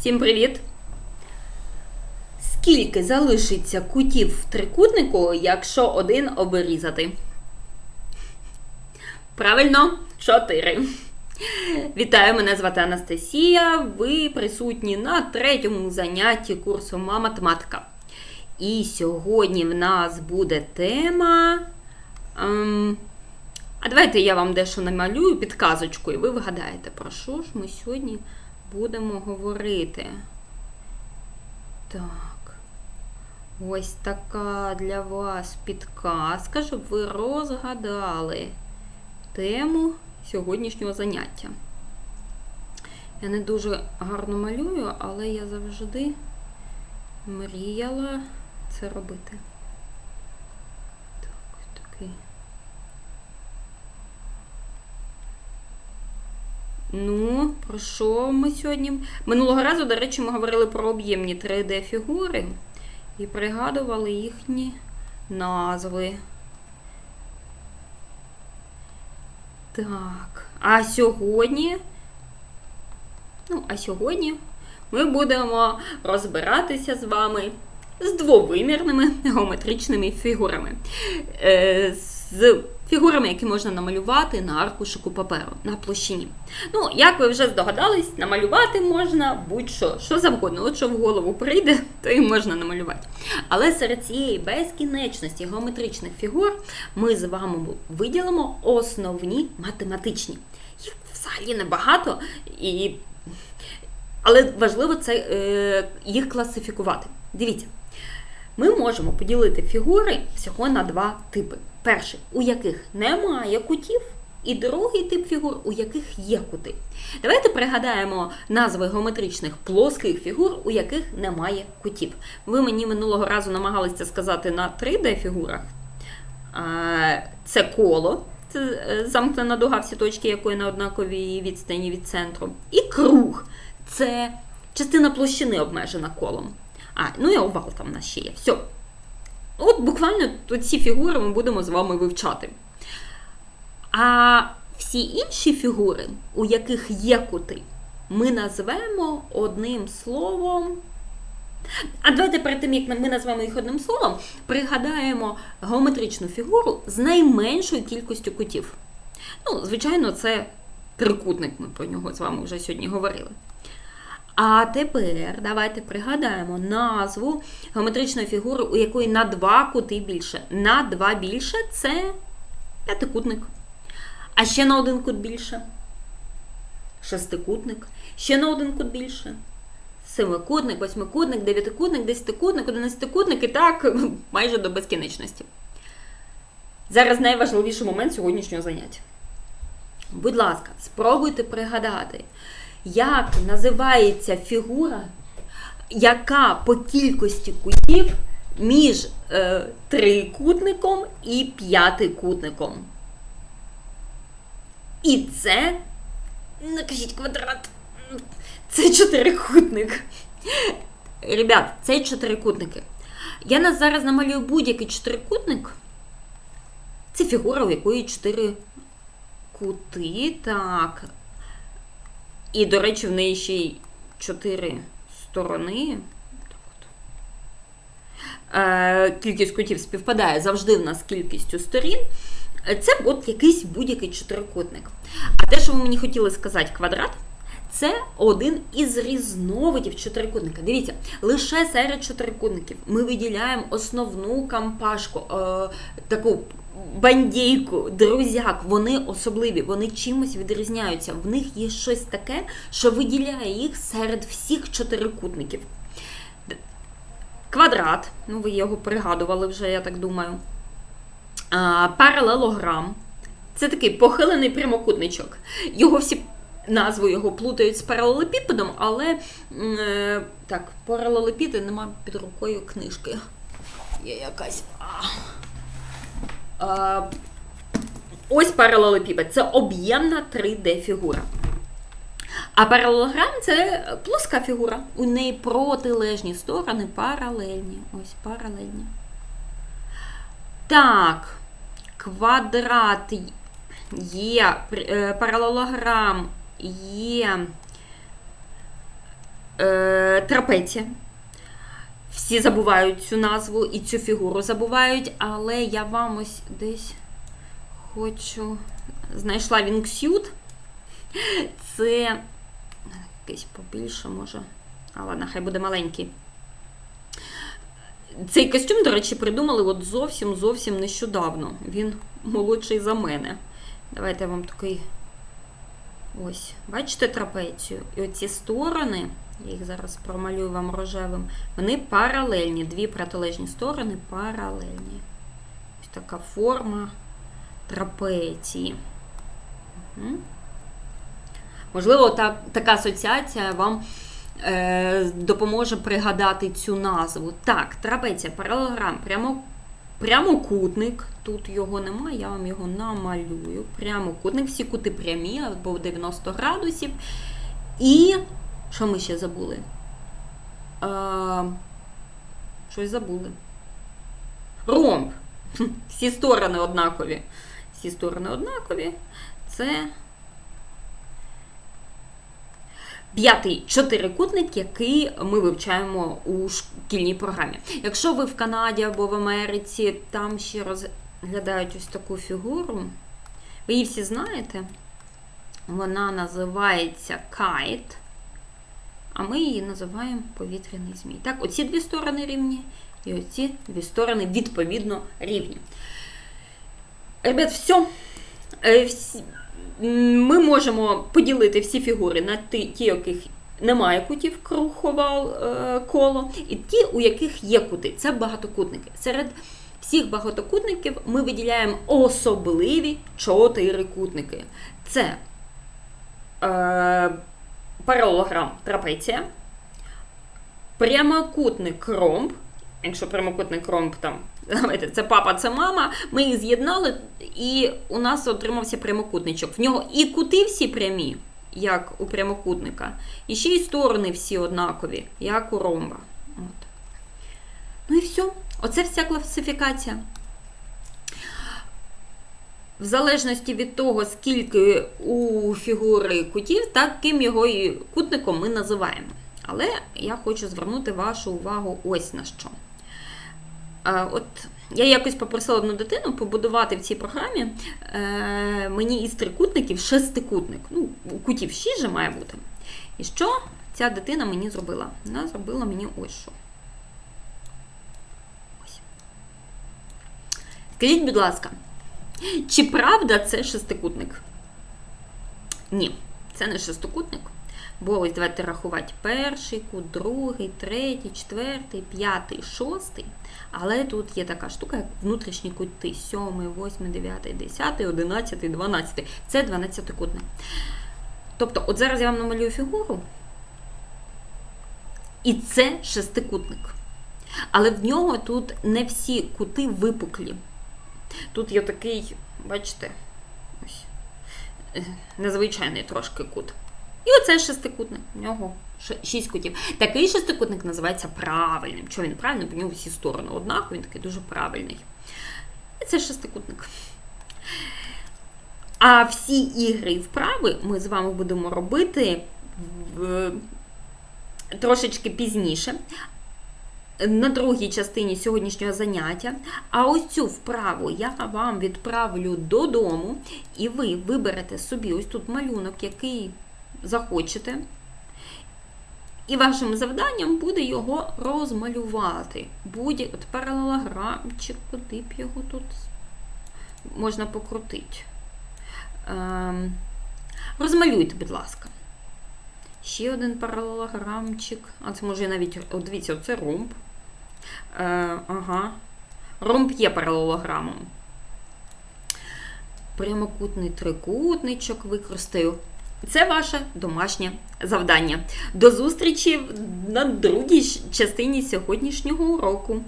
Всім привіт! Скільки залишиться кутів в трикутнику, якщо один обрізати? Правильно, 4. Вітаю, мене звати Анастасія. Ви присутні на третьому занятті курсу Математика. І сьогодні в нас буде тема. Ем, а давайте я вам дещо намалюю підказочку, і ви вгадаєте, про що ж ми сьогодні будемо говорити. Так. Ось така для вас підказка, щоб ви розгадали тему сьогоднішнього заняття. Я не дуже гарно малюю, але я завжди мріяла це робити. Так, такий. Ну, про що ми сьогодні? Минулого разу, до речі, ми говорили про об'ємні 3D-фігури і пригадували їхні назви. Так, а сьогодні. Ну, а сьогодні ми будемо розбиратися з вами з двовимірними геометричними фігурами. Е, з фігурами, які можна намалювати на аркушику паперу на площині. Ну, як ви вже здогадались, намалювати можна будь-що, що завгодно. От що в голову прийде, то і можна намалювати. Але серед цієї безкінечності геометричних фігур ми з вами виділимо основні математичні. Їх взагалі небагато, і... але важливо це е, їх класифікувати. Дивіться. Ми можемо поділити фігури всього на два типи. Перший, у яких немає кутів, і другий тип фігур, у яких є кути. Давайте пригадаємо назви геометричних плоских фігур, у яких немає кутів. Ви мені минулого разу намагалися сказати на 3D-фігурах. Це коло, це е, замкнена дуга, всі точки якої на однаковій відстані від центру. І круг це частина площини обмежена колом. А, ну і овал там у нас ще є. Все. От буквально ці фігури ми будемо з вами вивчати. А всі інші фігури, у яких є кути, ми назвемо одним словом. А давайте перед тим, як ми назвемо їх одним словом, пригадаємо геометричну фігуру з найменшою кількістю кутів. Ну, звичайно, це трикутник, ми про нього з вами вже сьогодні говорили. А тепер давайте пригадаємо назву геометричної фігури, у якої на два кути більше. На два більше це п'ятикутник. А ще на один кут більше. Шестикутник. Ще на один кут більше. Семикутник, восьмикутник, дев'ятикутник, десятикутник, одинадцятикутник і так майже до безкінечності. Зараз найважливіший момент сьогоднішнього заняття. Будь ласка, спробуйте пригадати, як називається фігура, яка по кількості кутів між е, трикутником і п'ятикутником. І це, накажіть квадрат, це чотирикутник. Ребят, це чотирикутники. Я нас зараз намалюю будь-який чотирикутник. Це фігура, у якої чотири кути. Так. І, до речі, в неї ще й чотири сторони. Е, кількість кутів співпадає завжди в нас кількістю сторін. Це от якийсь будь-який чотирикутник. А те, що ви мені хотіли сказати, квадрат. Це один із різновидів чотирикутника. Дивіться, лише серед чотирикутників ми виділяємо основну кампашку, е, таку бандійку, друзяк, вони особливі, вони чимось відрізняються. В них є щось таке, що виділяє їх серед всіх чотирикутників. Квадрат, ну ви його пригадували вже, я так думаю. А, Паралелограм. Це такий похилений прямокутничок. Його всі назву його плутають з паралелепіпедом, але е, так, паралелепіди нема під рукою книжки. Є якась. Ось паралелепіпед. Це об'ємна 3D-фігура. А паралелограм це плоска фігура. У неї протилежні сторони паралельні. Ось паралельні. Так, квадрат є, паралелограм є е, трапеція. Всі забувають цю назву і цю фігуру забувають, але я вам ось десь хочу. Знайшла вінксют. Це якийсь побільше, може. А ладно, хай буде маленький. Цей костюм, до речі, придумали от зовсім зовсім нещодавно. Він молодший за мене. Давайте я вам такий. Ось, бачите трапецію? І оці сторони, я їх зараз промалюю вам рожевим, вони паралельні. Дві протилежні сторони паралельні. Ось така форма трапеції. Угу. Можливо, та, така асоціація вам е, допоможе пригадати цю назву. Так, трапеція, паралелограм, прямо, прямокутник. Тут його немає, я вам його намалюю. Прямокутник, всі кути прямі, або 90 градусів. І що ми ще забули? Е, щось забули. Ромб. Всі сторони однакові. Всі сторони однакові. Це п'ятий чотирикутник, який ми вивчаємо у шкільній програмі. Якщо ви в Канаді або в Америці, там ще розглядають ось таку фігуру, ви її всі знаєте, вона називається кайт, а ми її називаємо повітряний змій. Так, оці дві сторони рівні, і оці дві сторони відповідно рівні. Ребят, все. Ми можемо поділити всі фігури на ті, яких немає кутів, кругове коло, і ті, у яких є кути. Це багатокутники. Серед всіх багатокутників ми виділяємо особливі чотирикутники. Це е, паралограм трапеція, прямокутник ромб. Якщо прямокутник ромб там, це папа, це мама, ми їх з'єднали, і у нас отримався прямокутничок. В нього і кути всі прямі, як у прямокутника, і ще й сторони всі однакові, як у ромба. От. Ну і все. Оце вся класифікація. В залежності від того, скільки у фігури кутів, таким його і кутником ми називаємо. Але я хочу звернути вашу увагу ось на що. От я якось попросила одну дитину побудувати в цій програмі е, мені із трикутників шестикутник. Ну, кутів 6 же має бути. І що ця дитина мені зробила? Вона зробила мені ось що. Ось. Скажіть, будь ласка, чи правда це шестикутник? Ні, це не шестикутник. Бо ось давайте рахувати перший кут, другий, третій, четвертий, п'ятий, шостий. Але тут є така штука, як внутрішні кути. Сьомий, восьмий, дев'ятий, десятий, одинадцятий, дванадцятий. Це дванадцятикутник. Тобто, от зараз я вам намалюю фігуру. І це шестикутник. Але в нього тут не всі кути випуклі. Тут є такий, бачите, ось, е, незвичайний трошки кут. І оце шестикутник. У нього шість кутів. Такий шестикутник називається правильним. Чого він правильний? Бо в нього всі сторони однакові, він такий дуже правильний. І це шестикутник. А всі ігри і вправи ми з вами будемо робити в... трошечки пізніше. На другій частині сьогоднішнього заняття. А ось цю вправу я вам відправлю додому, і ви виберете собі ось тут малюнок, який захочете. І вашим завданням буде його розмалювати. Будь от паралелограмчик, куди б його тут можна покрутити. Ем, розмалюйте, будь ласка. Ще один паралелограмчик. А це може навіть, от дивіться, оце ромб. Е, ага. Ромб є паралелограмом. Прямокутний трикутничок використаю. Це ваше домашнє завдання. До зустрічі на другій частині сьогоднішнього уроку.